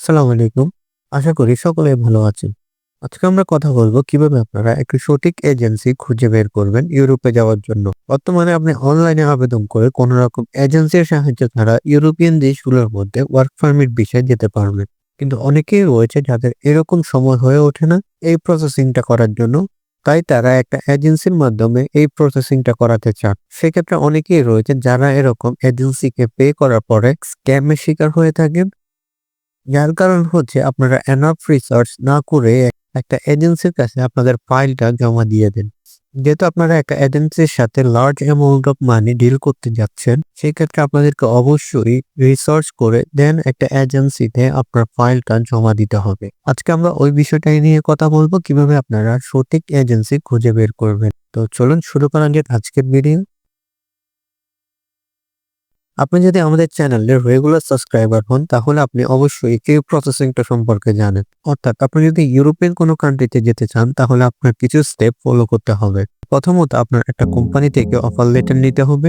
আসসালামু আলাইকুম। আশা করি সকলেই ভালো আছেন। আজকে আমরা কথা বলব কীভাবে আপনারা একটি সঠিক এজেন্সি খুঁজে বের করবেন ইউরোপে যাওয়ার জন্য। বর্তমানে আপনি অনলাইনে আবেদন করে কোন রকম এজেন্সির সাহায্য ছাড়া ইউরোপিয়ান দেশগুলোর মধ্যে ওয়ার্ক পারমিট বিষয়ে যেতে পারবেন। কিন্তু অনেকেই রয়েছে যাদের এরকম সময় হয়ে ওঠে না এই প্রসেসিংটা করার জন্য। তাই তারা একটা এজেন্সির মাধ্যমে এই প্রসেসিংটা করাতে চান। সেক্ষেত্রে অনেকেই রয়েছে যারা এরকম এজেন্সিকে পে করার পরে স্ক্যামের শিকার হয়ে থাকেন। যার কারণ হচ্ছে আপনারা এনাফ রিসার্চ না করে একটা এজেন্সির কাছে আপনাদের ফাইলটা জমা দিয়ে দেন। যেহেতু আপনারা একটা এজেন্সির সাথে large amount of money deal করতে যাচ্ছেন, সেক্ষেত্রে আপনাদেরকে অবশ্যই রিসার্চ করে দেন একটা এজেন্সিতে আপনার ফাইলটা জমা দিতে হবে। আজকে আমরা ওই বিষয়টাই নিয়ে কথা বলব কীভাবে আপনারা সঠিক এজেন্সি খুঁজে বের করবেন। তো চলুন শুরু করা যাক আজকের ভিডিও। আপনি যদি আমাদের চ্যানেলের রেগুলার সাবস্ক্রাইবার হন, তাহলে আপনি অবশ্যই এই প্রসেসিংটা সম্পর্কে জানেন। অর্থাৎ আপনি যদি ইউরোপিয়ান কোনো কান্ট্রিতে যেতে চান, তাহলে আপনার কিছু স্টেপ ফলো করতে হবে। প্রথমত আপনার একটা কোম্পানি থেকে অফার লেটার নিতে হবে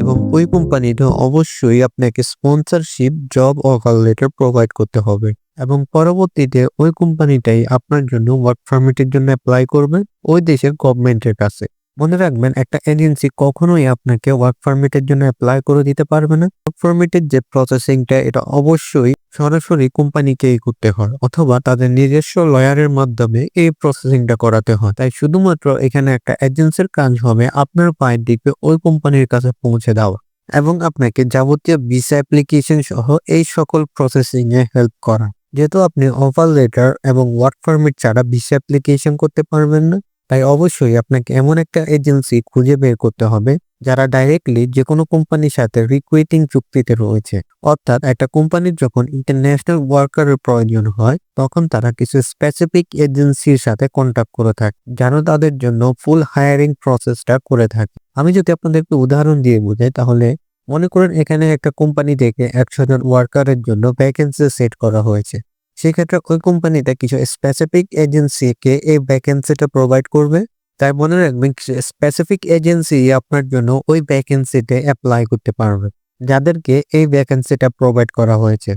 এবং ওই কোম্পানিটা অবশ্যই আপনাকে sponsorship job offer letter provide করতে হবে এবং পরবর্তীতে ওই কোম্পানিটাই আপনার জন্য ওয়ার্ক পারমিটের জন্য অ্যাপ্লাই করবে ওই দেশের গভর্নমেন্টের কাছে। মনে রাখবেন, একটা এজেন্সি কখনোই আপনাকে ওয়ার্ক পারমিটের জন্য অ্যাপ্লাই করে দিতে পারবে না। ওয়ার্ক পারমিটের যে প্রসেসিংটা এটা অবশ্যই সরাসরি কোম্পানিকেই করতে হয়, অথবা তাদের নিজস্ব লয়ারের মাধ্যমে এই প্রসেসিংটা করাতে হয়। তাই শুধুমাত্র এখানে একটা এজেন্সির কাজ হবে আপনার পায়ের দিকে ওই কোম্পানির কাছে পৌঁছে দেওয়া এবং আপনাকে যাবতীয় ভিসা অ্যাপ্লিকেশন সহ এই সকল প্রসেসিং এ হেল্প করা। যেহেতু আপনি অফার লেটার এবং ওয়ার্ক পারমিট ছাড়া ভিসা অ্যাপ্লিকেশন করতে পারবেন না তাই অবশ্যই আপনাকে এমন একটা এজেন্সি খুঁজে বের করতে হবে যারা ডাইরেক্টলি যে কোনো কোম্পানির সাথে রিক্রুইটিং চুক্তিতে রয়েছে। অর্থাৎ একটা কোম্পানির যখন ইন্টারন্যাশনাল ওয়ার্কারের প্রয়োজন হয়, তখন তারা কিছু স্পেসিফিক এজেন্সির সাথে কন্ট্যাক্ট করে থাকে, যেন তাদের জন্য ফুল হায়ারিং প্রসেসটা করে থাকে। আমি যদি আপনাদের একটু উদাহরণ দিয়ে বোঝাই, তাহলে মনে করেন এখানে একটা কোম্পানি থেকে একশো জন ওয়ার্কারের জন্য ভ্যাকেন্সি সেট করা হয়েছে। সেক্ষেত্রে ওই কোম্পানিটা কিছু স্পেসিফিক এজেন্সিকে এই ভ্যাকেন্সিটা প্রোভাইড করবে। তাই মনে রাখবেন স্পেসিফিক এজেন্সি আপনার জন্য ওই ভ্যাকেন্সিতে অ্যাপ্লাই করতে পারবে, যাদেরকে এই ভ্যাকেন্সিটা প্রোভাইড করা হয়েছে।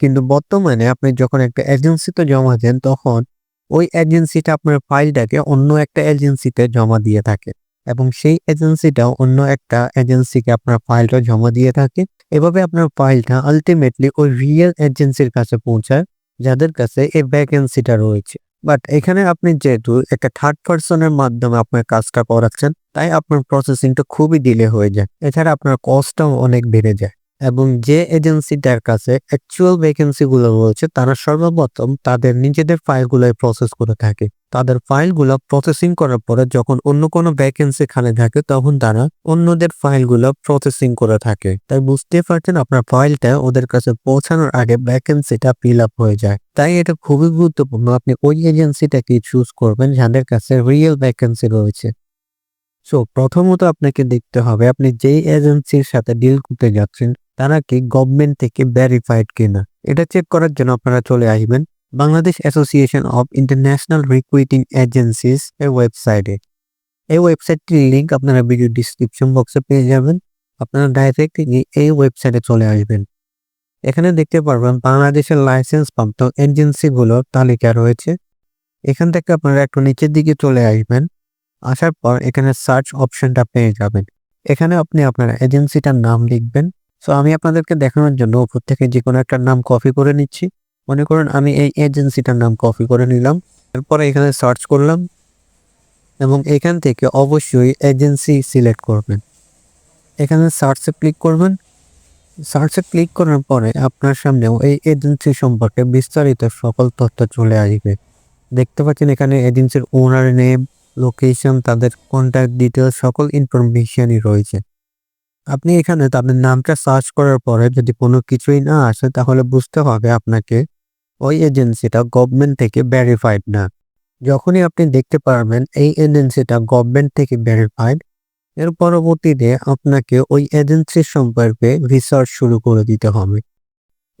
কিন্তু বর্তমানে আপনি যখন একটা এজেন্সিতে জমা দেন, তখন ওই এজেন্সিটা আপনার ফাইলটাকে অন্য একটা এজেন্সিতে জমা দিয়ে থাকে এবং সেই এজেন্সিটাও অন্য একটা এজেন্সিকে আপনার ফাইলটা জমা দিয়ে থাকে। এভাবে আপনার ফাইলটা আলটিমেটলি ওই রিয়েল এজেন্সির কাছে পৌঁছায়। যাদের কাছে এই ভ্যাকেন্সিটা রয়েছে। বাট এখানে আপনি যেহেতু একটা থার্ড পার্সনের মাধ্যমে আপনার কাজটা করাচ্ছেন, তাই আপনার প্রসেসিংটা খুবই ডিলে হয়ে যায়। এছাড়া আপনার কস্টটাও অনেক বেড়ে যায়। এবং যে এজেন্সিটার কাছে অ্যাকচুয়াল ভ্যাকেন্সিগুলো রয়েছে, তারা সর্বপ্রথম তাদের নিজেদের ফাইলগুলোই প্রসেস করে থাকে। তাদের ফাইলগুলো প্রসেসিং করার পরে যখন অন্য কোনো ভ্যাকেন্সি খানে থাকে, তখন তারা অন্যদের ফাইলগুলো প্রসেসিং করে থাকে। তাই বুঝতে পারছেন আপনার ফাইলটা ওদের কাছে পৌঁছানোর আগে ভ্যাকেন্সিটা ফিল আপ হয়ে যায়। তাই এটা খুবই গুরুত্বপূর্ণ, আপনি ওই এজেন্সিটাকে চুজ করবেন যাদের কাছে রিয়েল ভ্যাকেন্সি রয়েছে। সো প্রথমত আপনাকে দেখতে হবে, আপনি যেই এজেন্সির সাথে ডিল করতে যাচ্ছেন, তারা কি গভর্নমেন্ট থেকে ভেরিফাইড কিনা? এটা চেক করার জন্য আপনারা চলে আসবেন। Bangladesh association of international recruiting agencies এর ওয়েবসাইটে এই ওয়েবসাইটটির লিঙ্ক আপনারা ভিডিও ডিসক্রিপশন বক্সে পেয়ে যাবেন। আপনারা ডাইরেক্টলি এই ওয়েবসাইটে চলে আসবেন। এখানে দেখতে পারবেন বাংলাদেশের লাইসেন্স প্রাপ্ত এজেন্সিগুলোর তালিকা রয়েছে। এখান থেকে আপনারা একটু নিচের দিকে চলে আসবেন। আসার পর এখানে সার্চ অপশনটা পেয়ে যাবেন। এখানে আপনি আপনার এজেন্সিটার নাম লিখবেন। সো আমি আপনাদেরকে দেখানোর জন্য উপর থেকে যে কোনো একটা নাম কপি করে নিচ্ছি। মনে করেন আমি এই এজেন্সিটার নাম কপি করে নিলাম, এরপরে এখানে সার্চ করলাম এবং এখান থেকে অবশ্যই এজেন্সি সিলেক্ট করবেন। এখানে সার্চে ক্লিক করবেন। সার্চে ক্লিক করার পরে আপনার সামনেও এই এজেন্সি সম্পর্কে বিস্তারিত সকল তথ্য চলে আসবে। দেখতে পাচ্ছেন এখানে এজেন্সির ওনার নেম, লোকেশন, তাদের কন্ট্যাক্ট ডিটেলস সকল ইনফরমেশনই রয়েছে। আপনি এখানে তাদের নামটা সার্চ করার পরে যদি কোনো কিছুই না আসে, তাহলে বুঝতে হবে আপনাকে ওই এজেন্সিটা গভর্নমেন্ট থেকে ভেরিফাইড না। যখনই আপনি দেখতে পারবেন এই এজেন্সিটা গভর্নমেন্ট থেকে ভেরিফাইড এর পরবর্তীতে আপনাকে ওই এজেন্সির সম্পর্কে রিসার্চ শুরু করে দিতে হবে।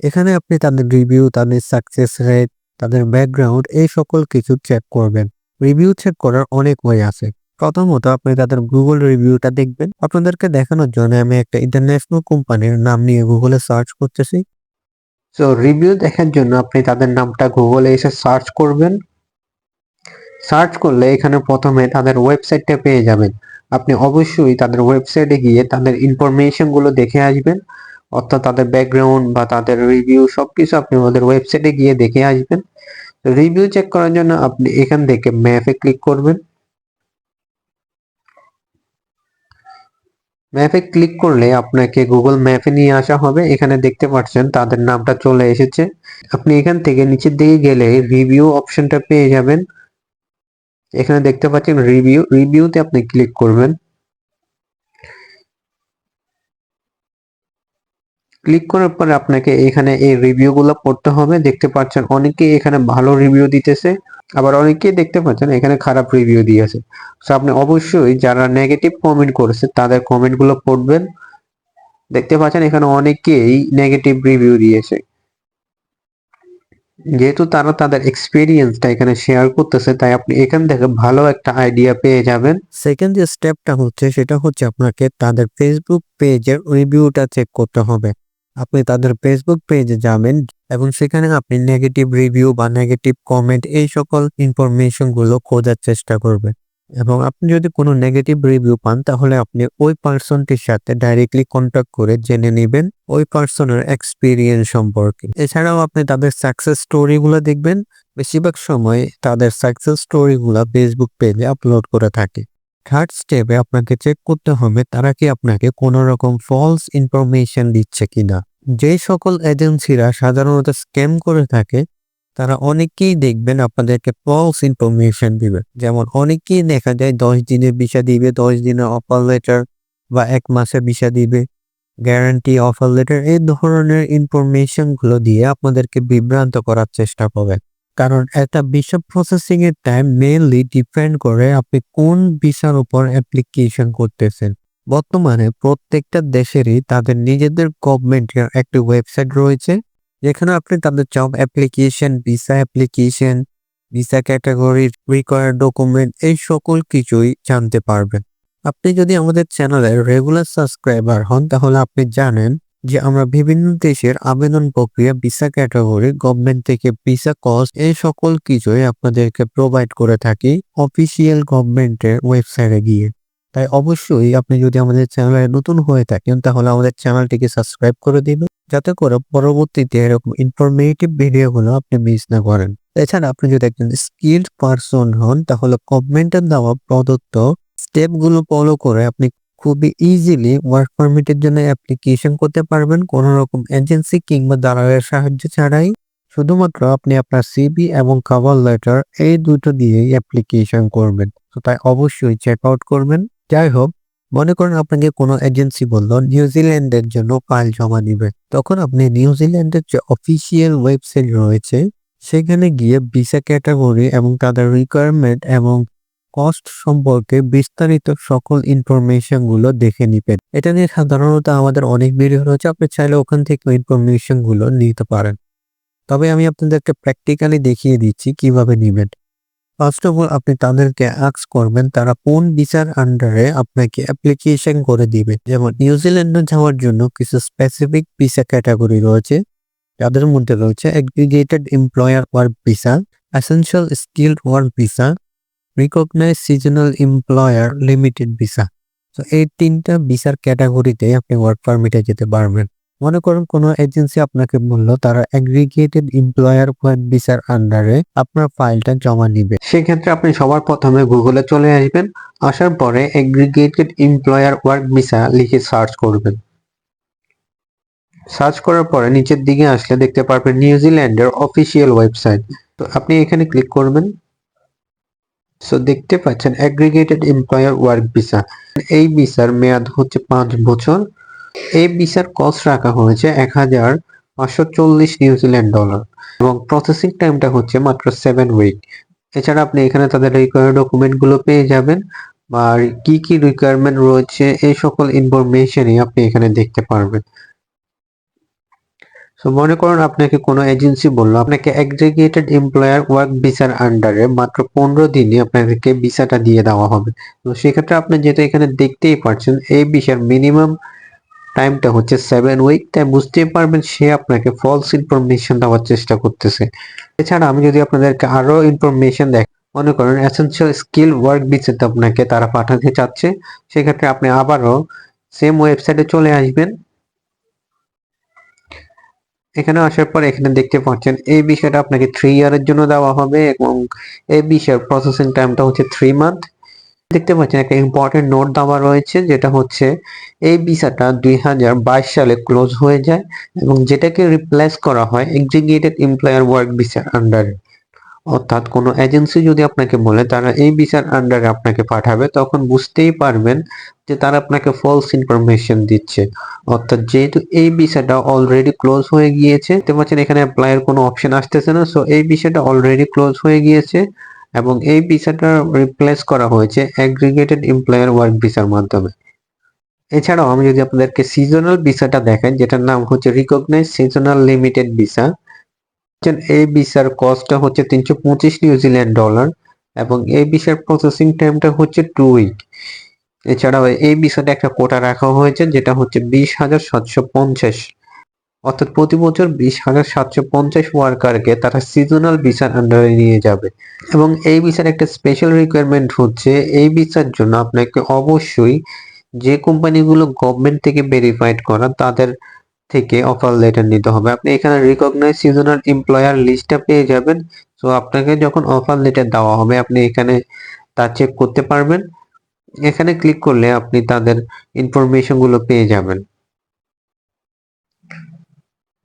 এখানে আপনি তাদের রিভিউ তাদের সাকসেস রেট তাদের ব্যাকগ্রাউন্ড এই সকল কিছু চেক করবেন। রিভিউ চেক করার অনেক ওয়ে আছে। প্রথমত আপনি তাদের গুগল রিভিউটা দেখবেন। আপনাদেরকে দেখানোর জন্য আমি একটা ইন্টারন্যাশনাল কোম্পানির নাম নিয়ে গুগলে সার্চ করতেছি। সো রিভিউ দেখার জন্য আপনি তাদের নামটা গুগলে এসে সার্চ করবেন। সার্চ করলে এখানে প্রথমে তাদের ওয়েবসাইটটা পেয়ে যাবেন। আপনি অবশ্যই তাদের ওয়েবসাইটে গিয়ে তাদের ইনফরমেশনগুলো দেখে আসবেন। অর্থাৎ তাদের ব্যাকগ্রাউন্ড বা তাদের রিভিউ সবকিছু আপনি ওদের ওয়েবসাইটে গিয়ে দেখে আসবেন। রিভিউ চেক করার জন্য আপনি এখান থেকে ম্যাপে ক্লিক করবেন। ম্যাপে ক্লিক করলে আপনাকে গুগল ম্যাপে নিয়ে আসা হবে। এখানে দেখতে পাচ্ছেন তাদের নামটা চলে এসেছে। আপনি এখান থেকে নিচের দিকে গেলে রিভিউ অপশনটা পেয়ে যাবেন। এখানে দেখতে পাচ্ছেন রিভিউ রিভিউতে আপনি ক্লিক করবেন। ক্লিক করার পরে আপনাকে এখানে এই রিভিউ গুলো পড়তে হবে। দেখতে পাচ্ছেন অনেকেই এখানে ভালো রিভিউ দিতেছে। আবার অনেকেই দেখতে পাচ্ছেন, এখানে খারাপ রিভিউ দিয়েছে। তো আপনি অবশ্যই যারা নেগেটিভ কমেন্ট করেছে, তাদের কমেন্টগুলো পড়বেন। দেখতে পাচ্ছেন, এখানে অনেকেই নেগেটিভ রিভিউ দিয়েছে। যেহেতু তারা তাদের এক্সপিরিয়েন্সটা এখানে শেয়ার করতেছে, তাই আপনি এখান থেকে ভালো একটা আইডিয়া পেয়ে যাবেন। সেকেন্ড যে স্টেপটা হচ্ছে, সেটা হচ্ছে আপনাকে তাদের ফেসবুক পেজের রিভিউটা চেক করতে হবে। আপনি তাদের ফেসবুক পেজে যাবেন এবং সেখানে আপনি নেগেটিভ রিভিউ বা নেগেটিভ কমেন্ট এই সকল ইনফরমেশনগুলো খোঁজার চেষ্টা করবেন। এবং আপনি যদি কোনো নেগেটিভ রিভিউ পান, তাহলে আপনি ওই পার্সনটির সাথে ডাইরেক্টলি কন্ট্যাক্ট করে জেনে নেবেন ওই পার্সনের এক্সপিরিয়েন্স সম্পর্কে। এছাড়াও আপনি তাদের সাকসেস স্টোরিগুলো দেখবেন। বেশিরভাগ সময় তাদের সাকসেস স্টোরিগুলো ফেসবুক পেজে আপলোড করে থাকে। থার্ড স্টেপে আপনাকে চেক করতে হবে, তারা কি আপনাকে কোনো রকম ফলস ইনফরমেশন দিচ্ছে কিনা। যে সকল এজেন্সিরা সাধারণত স্ক্যাম করে থাকে, তারা অনেকেই দেখবেন আপনাদেরকে ফলস ইনফরমেশন দিবে। যেমন অনেকেই দেখা যায় দশ দিনের ভিসা দিবে, দশ দিনের অফার লেটার বা এক মাসের ভিসা দিবে গ্যারান্টি অফার লেটার এই ধরনের ইনফরমেশনগুলো দিয়ে আপনাদেরকে বিভ্রান্ত করার চেষ্টা করবেন কারণ একটা ভিসা প্রসেসিং এর টাইম মেইনলি ডিপেন্ড করে আপনি কোন ভিসার উপর অ্যাপ্লিকেশন করতেছেন। বর্তমানে প্রত্যেকটা দেশেরই তাদের নিজেদের গভর্নমেন্টের একটি ওয়েবসাইট রয়েছে, যেখানে আপনি তাদের job application visa application visa category require document এই সকল কিছুই জানতে পারবেন। আপনি যদি আমাদের চ্যানেলের রেগুলার সাবস্ক্রাইবার হন, তাহলে আপনি জানেন যে আমরা বিভিন্ন দেশের আবেদন প্রক্রিয়া ভিসা ক্যাটাগরি গভর্নমেন্ট থেকে ভিসা কস্ট এই সকল কিছুই আপনাদেরকে প্রোভাইড করে থাকি অফিসিয়াল গভর্নমেন্টের ওয়েবসাইটে গিয়ে। তাই অবশ্যই আপনি যদি আমাদের চ্যানেলে নতুন হয়ে থাকেন, তাহলে আমাদের চ্যানেলটিকে সাবস্ক্রাইব করে দিবেন যাতে করে পরবর্তীতে এরকম ইনফরমেটিভ ভিডিওগুলো আপনি মিস না করেন। এছাড়া আপনি যদি একজন স্কিল্ড পারসন হন, তাহলে গভর্নমেন্টের দেওয়া প্রদত্ত স্টেপগুলো ফলো করে আপনি খুবই ইজিলি ওয়ার্ক পারমিটের জন্য অ্যাপ্লিকেশন করতে পারবেন। কোনো রকম এজেন্সি কিংবা দালালের সাহায্য ছাড়াই। শুধুমাত্র আপনি আপনার সিবি এবং কভার লেটার এই দুটো দিয়েই অ্যাপ্লিকেশন করবেন। তো তাই অবশ্যই চেক আউট করবেন। যাই হোক মনে করেন আপনাকে কোনো এজেন্সি বলল নিউজিল্যান্ডের জন্য ফাইল জমা দিবে। তখন আপনি নিউজিল্যান্ডের যে অফিসিয়াল ওয়েবসাইট রয়েছে, সেখানে গিয়ে ভিসা ক্যাটাগরি এবং তাদের রিকোয়ারমেন্ট এবং কস্ট সম্পর্কে বিস্তারিত সকল ইনফরমেশনগুলো দেখে নিবেন। এটা নিয়ে সাধারণত আমাদের অনেক ভিডিও রয়েছে, আপনি চাইলে ওখান থেকে ইনফরমেশনগুলো নিতে পারেন। তবে আমি আপনাদেরকে প্র্যাকটিক্যালি দেখিয়ে দিচ্ছি কীভাবে নিবেন। ফার্স্ট অফ অল আপনি তাদেরকে আক্স করবেন, তারা কোন ভিসার আন্ডারে আপনাকে অ্যাপ্লিকেশন করে দিবে। যেমন নিউজিল্যান্ডে যাওয়ার জন্য কিছু স্পেসিফিক ভিসা ক্যাটাগরি রয়েছে, যাদের মধ্যে রয়েছে aggregated employer work visa essential skilled work visa recognise seasonal employer limited visa তো এই তিনটা ভিসার ক্যাটাগরিতে আপনি ওয়ার্ক পারমিটে যেতে পারবেন। মনে করুন কোনো এজেন্সি আপনাকে বলল, তারা এগ্রিগেটেড এমপ্লয়ার ওয়ার্ক ভিসার আন্ডারে আপনার ফাইলটা জমা নিবে। সেক্ষেত্রে আপনি সবার প্রথমে গুগলে চলে আসবেন, আসার পরে এগ্রিগেটেড এমপ্লয়ার ওয়ার্ক ভিসা লিখে সার্চ করবেন। সার্চ করার পরে নিচের দিকে আসলে দেখতে পারবেন নিউজিল্যান্ডের অফিসিয়াল ওয়েবসাইট তো আপনি এখানে ক্লিক করবেন। সো দেখতে পাচ্ছেন অ্যাগ্রিগেটেড এমপ্লয়ার ওয়ার্ক ভিসা এই ভিসার মেয়াদ হচ্ছে পাঁচ বছর। এই ভিসার কস্ট রাখা হয়েছে এক হাজার পাঁচশো চল্লিশ নিউজিল্যান্ড ডলার এবং প্রসেসিং টাইমটা হচ্ছে মাত্র সেভেন উইক এছাড়া আপনি এখানে তাদের রিকোয়ার্ড ডকুমেন্টগুলো পেয়ে যাবেন বা কি কি রিকোয়ারমেন্ট রয়েছে এই সকল ইনফরমেশনই আপনি এখানে দেখতে পারবেন। সো মনে করুন আপনাকে কোনো এজেন্সি বলল, আপনাকে এগ্রিগেটেড এমপ্লয়ার ওয়ার্ক ভিসার আন্ডারে মাত্র পনেরো দিনে আপনাদেরকে ভিসাটা দিয়ে দেওয়া হবে। তো সেক্ষেত্রে আপনি যেটা এখানে দেখতেই পাচ্ছেন এই ভিসার মিনিমাম টাইমটা হচ্ছে সেভেন উইক তাই বুঝতেই পারবেন সে আপনাকে ফলস ইনফরমেশন দেওয়ার চেষ্টা করতেছে। এছাড়া আমি যদি আপনাদেরকে আরও ইনফরমেশন দেখ, মনে করেন এসেনশিয়াল স্কিল ওয়ার্ক ভিসাতে আপনাকে তারা পাঠাতে চাচ্ছে, সেক্ষেত্রে আপনি আবারও সেম ওয়েবসাইটে চলে আসবেন। এখানে আসার পর এখানে দেখতে পাচ্ছেন, এই বিষয়টা আপনাকে থ্রি ইয়ারের জন্য দেওয়া হবে এবং এই বিষয়ের প্রসেসিং টাইমটা হচ্ছে থ্রি মান্থ দেখতে পাচ্ছেন একটা ইম্পর্টেন্ট নোট দেওয়া রয়েছে, যেটা হচ্ছে এই ভিসাটা দুই হাজার বাইশ সালে ক্লোজ হয়ে যায় এবং যেটাকে রিপ্লেস করা হয় এক্সিকিউটেড এমপ্লয়ার ওয়ার্ক ভিসার আন্ডারে অর্থাৎ কোনো এজেন্সি যদি আপনাকে বলে তারা এই ভিসার আন্ডারে আপনাকে পাঠাবে, তখন বুঝতেই পারবেন যে তারা আপনাকে ফলস ইনফরমেশন দিচ্ছে। অর্থাৎ যেহেতু এই ভিসাটা অলরেডি ক্লোজ হয়ে গিয়েছে, দেখতে পাচ্ছেন এখানে অ্যাপ্লাইয়ের কোনো অপশন আসতেছে না সো এই ভিসাটা অলরেডি ক্লোজ হয়ে গিয়েছে। এবং এই ভিসাটা রিপ্লেস করা হয়েছে অ্যাগ্রিগেটেড এমপ্লয়ার ওয়ার্ক ভিসার মাধ্যমে। এছাড়াও আমি যদি আপনাদেরকে সিজনাল ভিসাটা দেখাই, যেটার নাম হচ্ছে রিকগনাইজ সিজনাল লিমিটেড ভিসা এই ভিসার কস্টটা হচ্ছে তিনশো পঁচিশ নিউজিল্যান্ড ডলার এবং এই ভিসার প্রসেসিং টাইমটা হচ্ছে টু উইক এছাড়াও এই ভিসাটা একটা কোটা রাখা হয়েছে, যেটা হচ্ছে বিশ হাজার সাতশো পঞ্চাশ। অর্থাৎ প্রতি বছর বিশ হাজার সাতশো পঞ্চাশ ওয়ার্কারকে তারা সিজনাল ভিসার আন্ডারে নিয়ে যাবে। এবং এই ভিসার একটা স্পেশাল রিকোয়ারমেন্ট হচ্ছে, এই ভিসার জন্য আপনাকে অবশ্যই যে কোম্পানিগুলো গভর্নমেন্ট থেকে ভেরিফাইড করা, তাদের থেকে অফার লেটার নিতে হবে। আপনি এখানে রিকগনাইজ সিজনাল এমপ্লয়ার লিস্টটা পেয়ে যাবেন। সো আপনাকে যখন অফার লেটার দেওয়া হবে, আপনি এখানে তা চেক করতে পারবেন। এখানে ক্লিক করলে আপনি তাদের ইনফরমেশনগুলো পেয়ে যাবেন।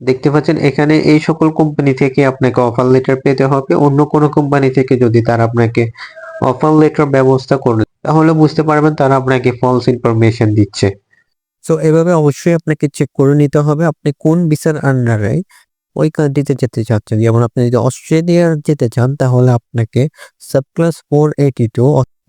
দেখতে পাচ্ছেন, এখানে এই সকল কোম্পানি থেকে আপনাকে অফার লেটার পেতে হবে। অন্য কোনো কোম্পানি থেকে যদি তারা আপনাকে অফার লেটার ব্যবস্থা করে, তাহলে বুঝতে পারবেন তারা আপনাকে ফলস ইনফরমেশন দিচ্ছে। সো এভাবে অবশ্যই আপনাকে চেক করে নিতে হবে আপনি কোন ভিসার আন্ডারে ওই কান্ট্রিতে যেতে চাচ্ছেন। যেমন আপনি যদি অস্ট্রেলিয়া যেতে চান, তাহলে আপনাকে sub subclass four eighty two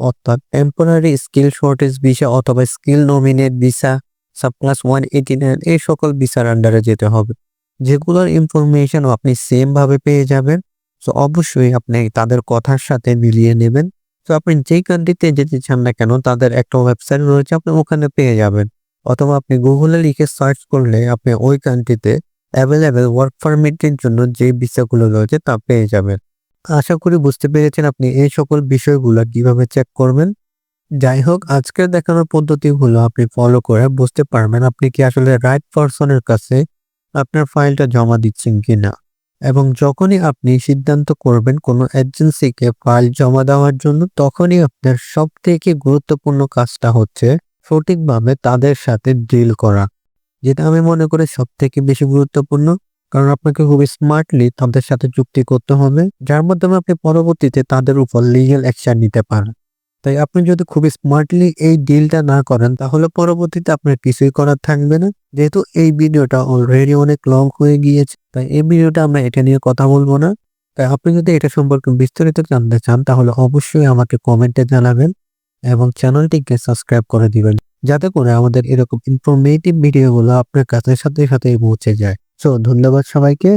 অর্থাৎ টেম্পোরারি স্কিল শর্টেজ ভিসা অথবা skill nominate visa subclass one eighty nine এই সকল ভিসার আন্ডারে যেতে হবে। যেগুলোর ইনফরমেশন আপনি সেম ভাবে পেয়ে যাবেন তো অবশ্যই আপনি তাদের কথার সাথে মিলিয়ে নেবেন। তো আপনি যেই কান্ট্রিতে যেতে চান না কেন, তাদের একটা ওয়েবসাইট রয়েছে, আপনি ওখানে পেয়ে যাবেন। অথবা আপনি গুগলে লিখে সার্চ করলে আপনি ওই কান্ট্রিতে অ্যাভেলেবেল ওয়ার্ক পারমিটের জন্য যে ভিসাগুলো রয়েছে, তা পেয়ে যাবেন। আশা করি বুঝতে পেরেছেন আপনি এই সকল বিষয়গুলো কীভাবে চেক করবেন। যাই হোক, আজকের দেখানোর পদ্ধতিগুলো আপনি ফলো করে বুঝতে পারবেন আপনি কি আসলে রাইট পারসনের কাছে আপনার ফাইলটা জমা দিচ্ছেন কিনা? এবং যখনই আপনি সিদ্ধান্ত করবেন কোনো এজেন্সিকে ফাইল জমা দেওয়ার জন্য, তখনই আপনার সব থেকে গুরুত্বপূর্ণ কাজটা হচ্ছে সঠিকভাবে তাদের সাথে ডিল করা, যেটা আমি মনে করি সব থেকে বেশি গুরুত্বপূর্ণ। কারণ আপনাকে খুবই স্মার্টলি তাদের সাথে চুক্তি করতে হবে, যার মাধ্যমে আপনি পরবর্তীতে তাদের উপর লিগেল অ্যাকশন নিতে পারেন। তাই আপনি যদি খুবই স্মার্টলি এই ডিলটা না করেন, তাহলে পরবর্তীতে আপনার কিছুই করার থাকবে না। যেহেতু এই ভিডিওটা অলরেডি অনেক লং হয়ে গিয়েছে, তাই এই ভিডিওটা আমরা এটা নিয়ে কথা বলব না। তাই আপনি যদি এটা সম্পর্কে বিস্তারিত জানতে চান, তাহলে অবশ্যই আমাকে কমেন্টে জানাবেন এবং চ্যানেলটিকে সাবস্ক্রাইব করে দিবেন, যাতে করে আমাদের এরকম ইনফরমেটিভ ভিডিওগুলো আপনার কাছে সাথে সাথে পৌঁছে যায়। সো ধন্যবাদ সবাইকে।